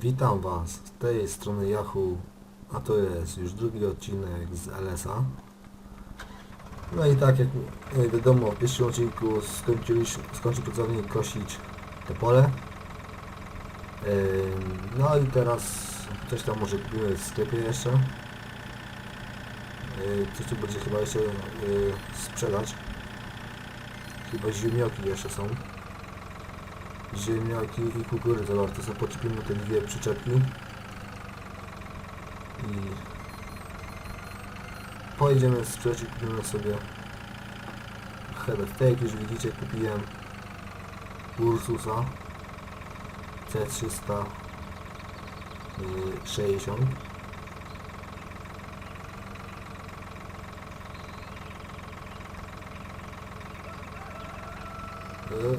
Witam Was z tej strony Yahoo, a to jest już drugi odcinek z LS-a. No i tak jak wiadomo, w pierwszym odcinku skończył pracownik kosić te pole. No i teraz coś tam może kupimy w sklepie jeszcze. Yy, Coś tu będzie chyba jeszcze yy, sprzedać. Chyba ziemnioki jeszcze są ziemniaki i kukurydzę. Dobra, to sobie poczepimy te dwie przyczepki i pojedziemy sprzedać i kupimy sobie header. Jak już widzicie kupiłem Ursusa C360 Y,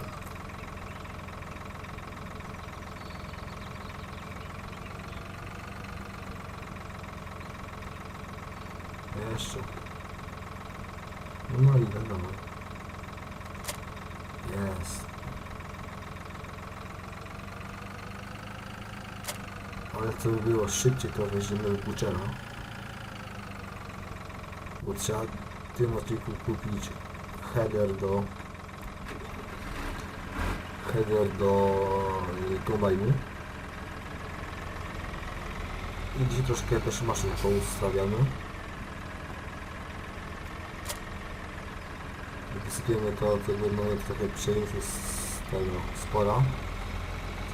Jeszcze. No i wiadomo. Jest. Ale co by było szybciej, to weźmiemy Butchera. Bo trzeba w tym odcinku kupić header do header do y, kombajnu. I dzisiaj troszkę też maszyn poustawiamy. Wysypiemy to, to mamy trochę pszenicy z tego spora.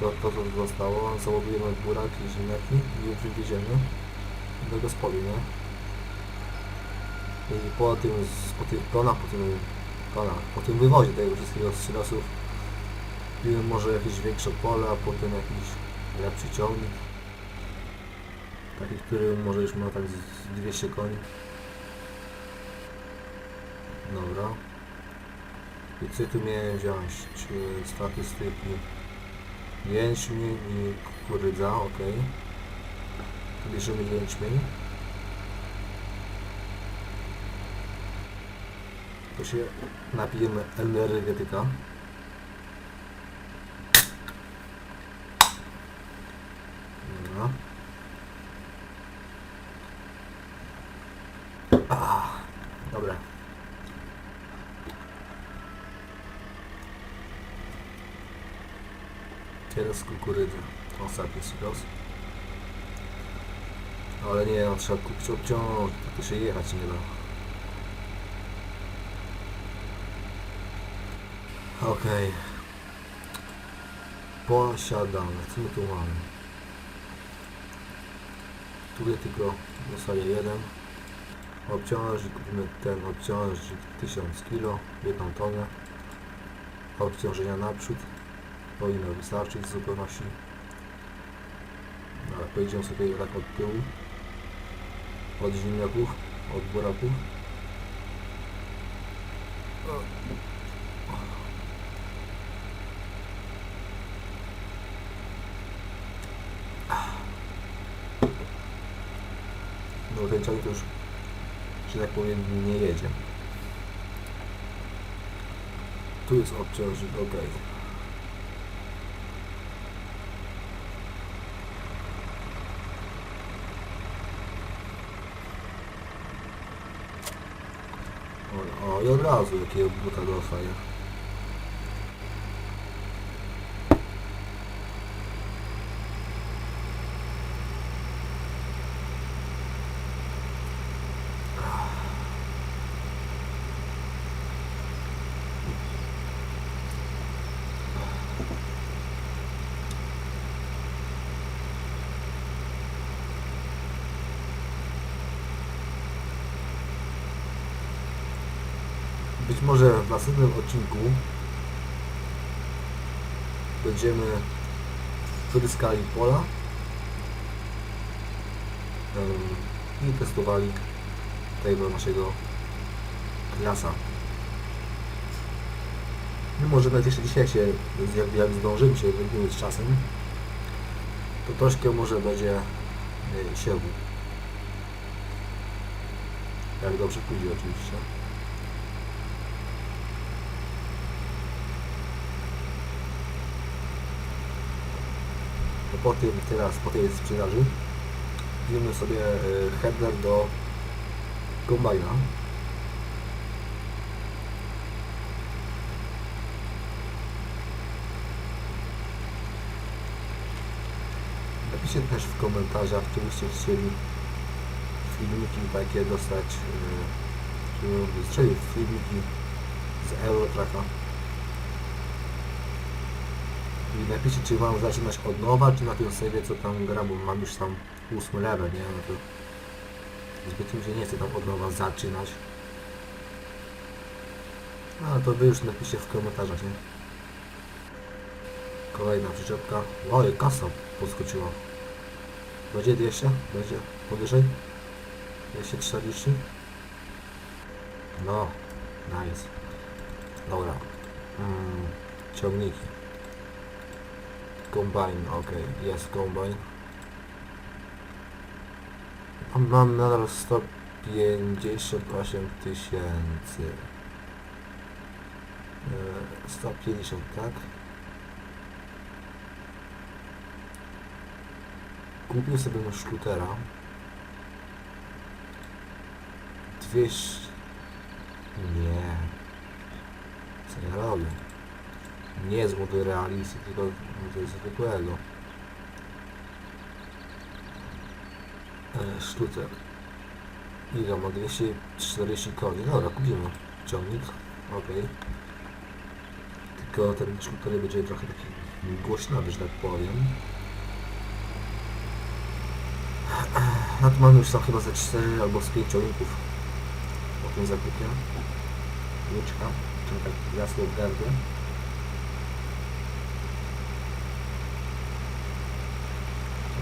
To, to co zostało, załadujemy buraki i ziemniaki i przywieziemy do gospody, nie? I po tym, po tych po tym tonach, po tym wywozie tego wszystkiego z silosów może jakieś większe pole, a potem jakiś lepszy ciągnik. Taki, który może już ma tak z 200 koni. Dobra. Co tu miałem wziąć? Statystyki? Jęczmień i kukurydza, ok. Bierzemy jęczmień. To się napijemy energetyka. Dobra. Ah, dobra. Teraz kukurydza. Ostatni silos. Ale nie, no, trzeba kupić obciąż, to się jechać nie da. Okej. Posiadamy. Co my tu mamy? Tu jest tylko zostaje jeden. Obciążnik, kupimy ten obciążnik 1000 kg, jedną tonę. Obciążenia naprzód powinno wystarczyć w zupełności. No, Ale pojedziemy sobie tak od tyłu, od ziemniaków, od buraków. No ten ciąg już, że tak powiem, nie jedzie. Tu jest obciążnik, ok. O, o, i od razu jakiego buta dostaje. Być może w następnym odcinku będziemy wyryskali pola i testowali tego naszego klasa. No może nawet jeszcze dzisiaj się, jak, jak zdążymy się z czasem, to troszkę może będzie e, siewu. Jak dobrze pójdzie oczywiście. Po tym teraz, po tej sprzedaży kupimy sobie e, header do kombajna. Napiszcie też w komentarzach, czy byście chcieli filmiki takie dostać, yy, żebym wystrzelił filmiki z Eurotracka. I napiszcie, czy mam zaczynać od nowa, czy na tym sobie co tam gra, bo mam już tam ósmy level, nie? No to zbyt mi się nie chce tam od nowa zaczynać. No to wy już napiszcie w komentarzach, nie? Kolejna przyczepka. Oj, kasa podskoczyła. Będzie 200? Będzie powyżej? 240? No, nice. Dobra. Mm, ciągniki. Combine, ok, jest combine. Mam, mam nadal 158 tysięcy. E, 150, tak? Kupię sobie na szkutera. 200... Nie. Co ja robię? Nie z mody realisty, tylko z zwykłego. E, sztucer. Ile ma? 240 koni. Dobra, kupimy ciągnik. Ok. Tylko ten sztucer będzie trochę taki głośnawy, że tak powiem. No to mamy już tam chyba ze 4 albo z 5 ciągników po tym zakupie. Łyczka, czyli tak jasno w gardle.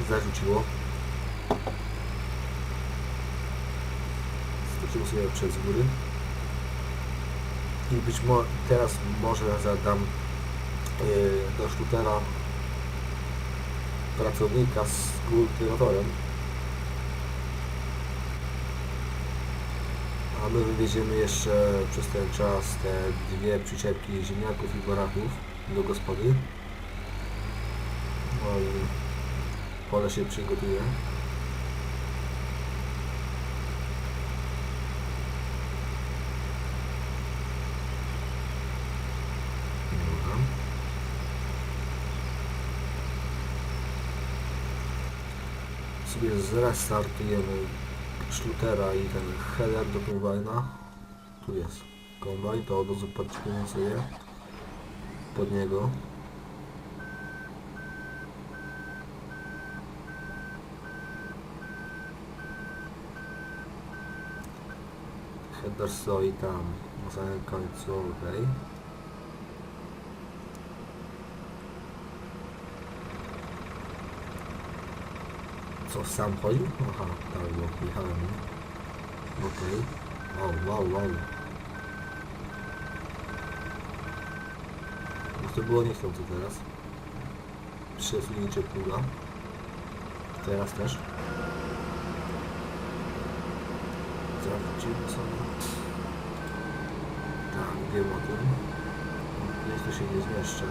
Zarzuciło. Skoczyło sobie przez góry. I być może teraz może zadam yy, do sztutera pracownika z kultywatorem. A my wywieziemy jeszcze przez ten czas te dwie przyczepki ziemniaków i baraków do gospody. No i pole się przygotuje. Sobie zrestartujemy szlutera i ten header do kombajna. Tu jest kombajn, to od razu podciągniemy sobie pod niego. Header stoi tam końcu, okej. Co, sam chodził? Aha, tak, bo jechałem? Okej. Wow, wow, wow. No to było niechcący teraz. Przesunięcie pula. Teraz też. Zawrócimy sobie. Tak, wiem o tym. Gdzieś to się nie zmieszczę.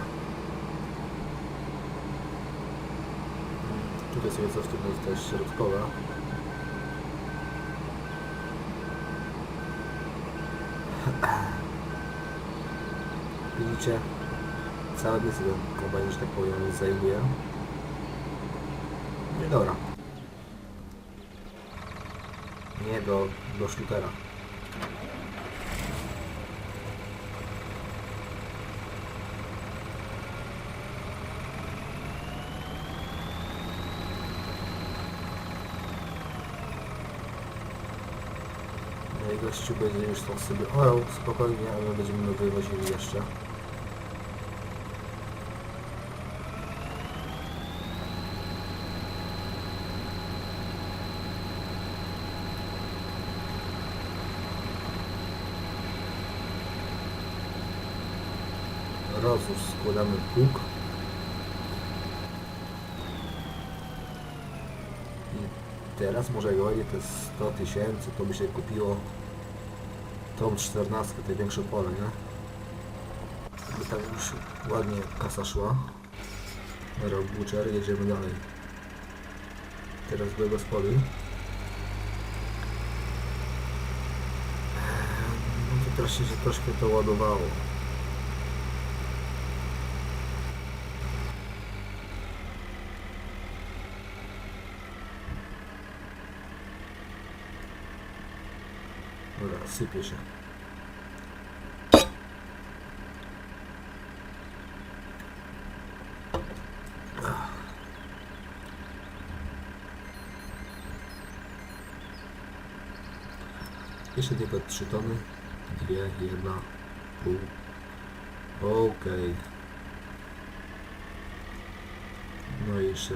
Tutaj sobie cofnę w też środkowa. Widzicie? Całe miejsce kombajn, że tak powiem, zajmuje. No dobra. Nie do, do szlutera. No gościu będzie już tam sobie orał spokojnie, a my będziemy wywozili jeszcze. Rozłóż składamy pług. I teraz może jak będzie te 100 tysięcy, to by się kupiło tą 14, te większe pole, nie? By tam już ładnie kasa szła. Rok Butcher, jedziemy dalej. Teraz do gospody. Eee, No to teraz się troszkę to ładowało. Dobra, sypie się. Jeszcze tylko 3 tony. Dwie, jedna, pół. Okej. No i jeszcze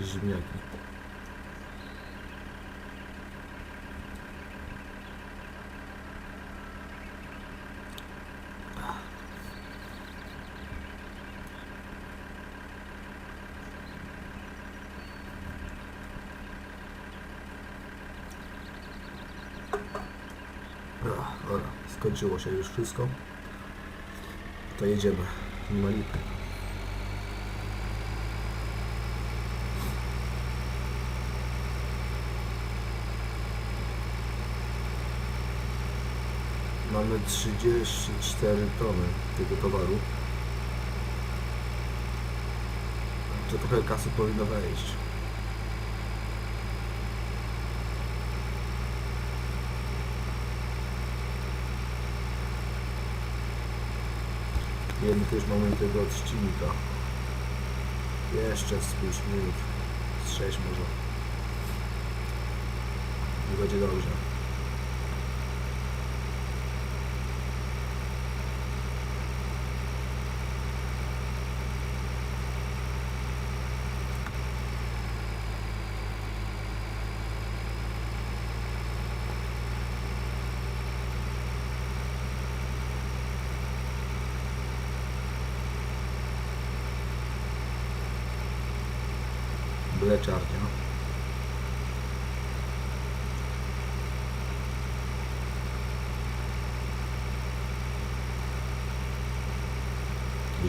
ziemniaki. Dobra, dobra, skończyło się już wszystko. To jedziemy. Nie ma lipy. Mamy 34 tony tego towaru. To trochę kasy powinno wejść. Jeden też mamy tego odcinka. Jeszcze z 5 minut. Z 6 może. I będzie dobrze. Mleczarnia.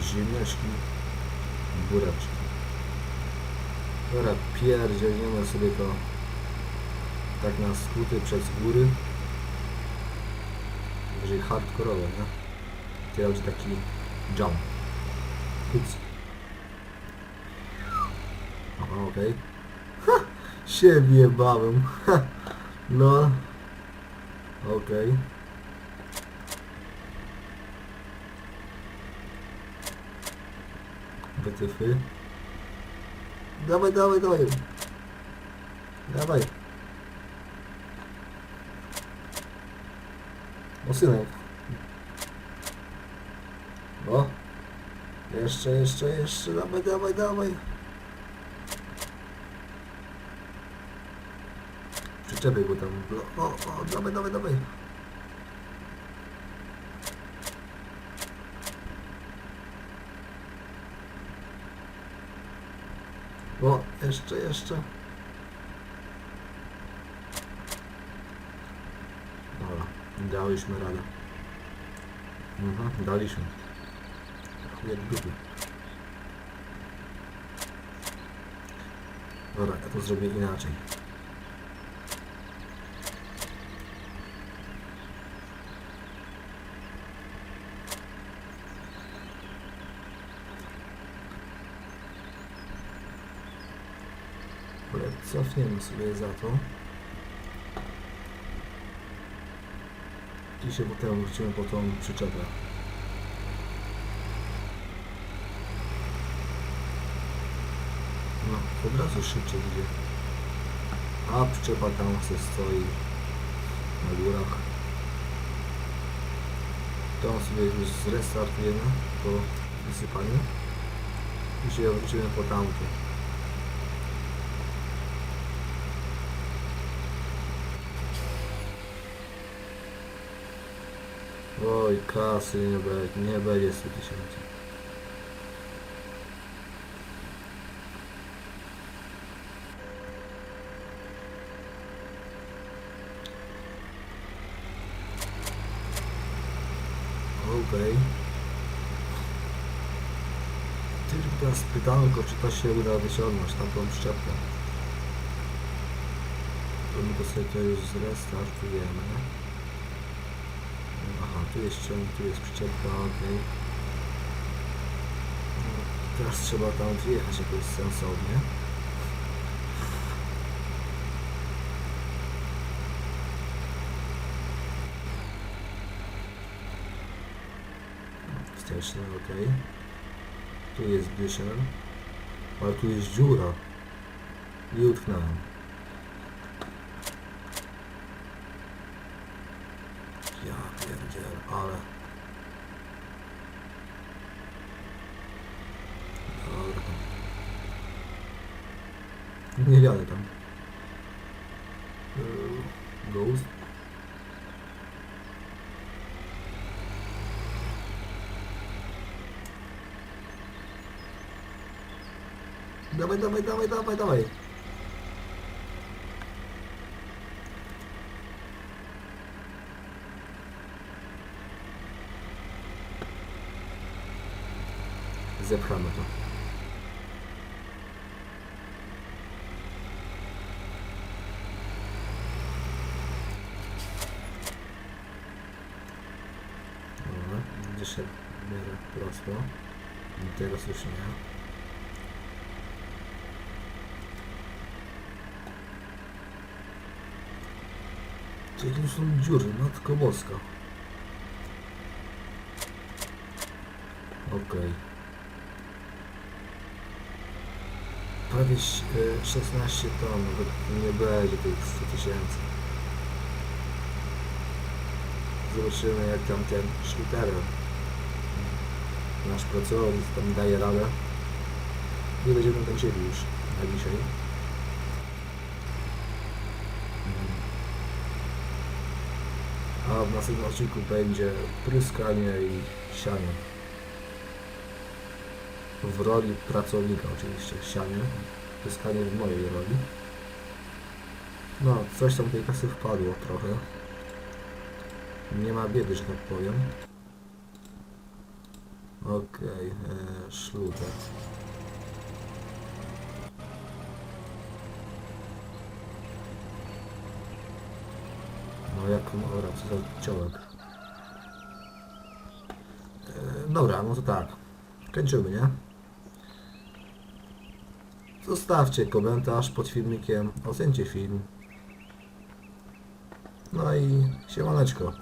Ziemniaczki, buraczki. Dobra, pierdzielniemy sobie to tak na skróty przez góry. Jeżeli hardkorowo, nie? To będzie taki jump. Aha, okej. Ha! Się wjebałem. Ha! No. Okej. Wytyfy. Dawaj, dawaj, dawaj. Dawaj. O synek. O. Jeszcze, jeszcze, jeszcze. Dawaj, dawaj, dawaj. Przyczepię go tam. O, o, dawaj, dawaj, dawaj. O, jeszcze, jeszcze. Dobra, dałyśmy radę. Mhm, daliśmy. Jak dupy. Dobra, ja to zrobię inaczej. Dobra, cofniemy sobie za to. I się potem wrócimy po tą przyczepę. No, od razu szybciej idzie. A przyczepa tam se stoi na górach. To sobie już zrestartujemy po wysypaniu i się wrócimy po tamtym. Oj, kasy nie będzie, nie będzie 100 tysięcy. Okej. Tylko teraz pytanko, czy to się uda wyciągnąć, tamtą przyczepkę. To my to sobie to już zrestartujemy. Tu jest ciąg, tu jest przyczepka, ok. Teraz trzeba tam wjechać jakoś sensownie. Wsteczny, ok. Tu jest dyszel. Ale tu jest dziura. I utknąłem. Ale... Dobra. Nie jadę tam. Yy, Ghost. Dawaj, dawaj, dawaj, dawaj, dawaj. Zepchamy to. Dobra, miarę prosto. Teraz już nie. Tu są dziury, matko boska. Okej. Prawie ś- e, 16 ton, nawet nie będzie tych 100 tysięcy. Zobaczymy jak tam ten szliter nasz pracownik tam daje radę. Nie będziemy kończyli już na dzisiaj. A w następnym odcinku będzie pryskanie i sianie. W roli pracownika oczywiście sianie. Pryskanie w mojej roli. No, coś tam tej kasy wpadło trochę. Nie ma biedy, że tak powiem. Okej, okay, szluter. No jak, dobra, co za ciołek. E, dobra, no to tak. Kończymy, nie? Zostawcie komentarz pod filmikiem, ocencie film. No i siemaneczko.